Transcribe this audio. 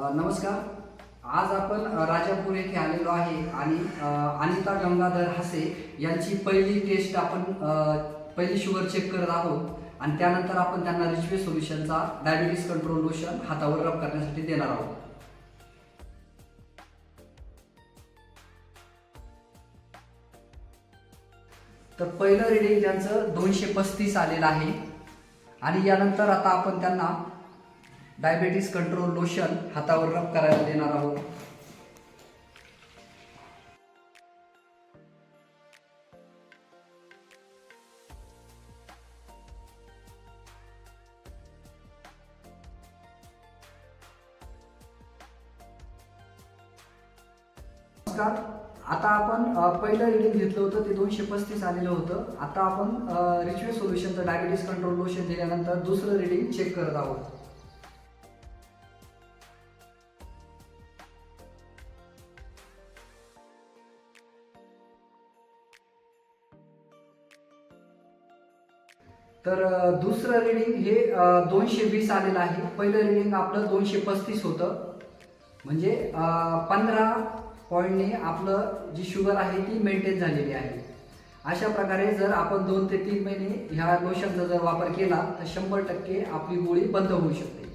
नमस्कार. आज आपण राजापूर येथे आलेलो आहे आणि अनिता गंगाधर हसे यांची पहिली टेस्ट आपण पहिली शुगर चेक करत आहोत. आणि त्यानंतर आपण त्यांना रिजवे सोल्युशनचा डायबिटीस कंट्रोल लोशन हातावर रब करण्यासाठी देणार आहोत. तर पहिलं रिडिंग त्यांचं दोनशे पस्तीस आलेलं आहे. आणि यानंतर आता आपण त्यांना डायबेटीस कंट्रोल लोशन हातावर रब करायला देणार आहोत. आता आपण पहिलं रिडिंग घेतलं होतं ते दोनशे पस्तीस आलेलं होतं. आता आपण रिचवे सोल्युशनचं डायबिटीस कंट्रोल लोशन दिल्यानंतर दुसरं रिडिंग चेक करत आहोत. तर दुसरं रिडिंग हे दोनशे वीस आलेलं आहे. पहिलं रिडिंग आपलं दोनशे पस्तीस होतं. म्हणजे पंधरा पॉईंटने आपलं जी शुगर आहे ती मेंटेन झालेली आहे. अशा प्रकारे जर आपण दोन ते तीन महिने ह्या लोशनचा जर वापर केला तर शंभर टक्के आपली गोळी बंद होऊ शकते.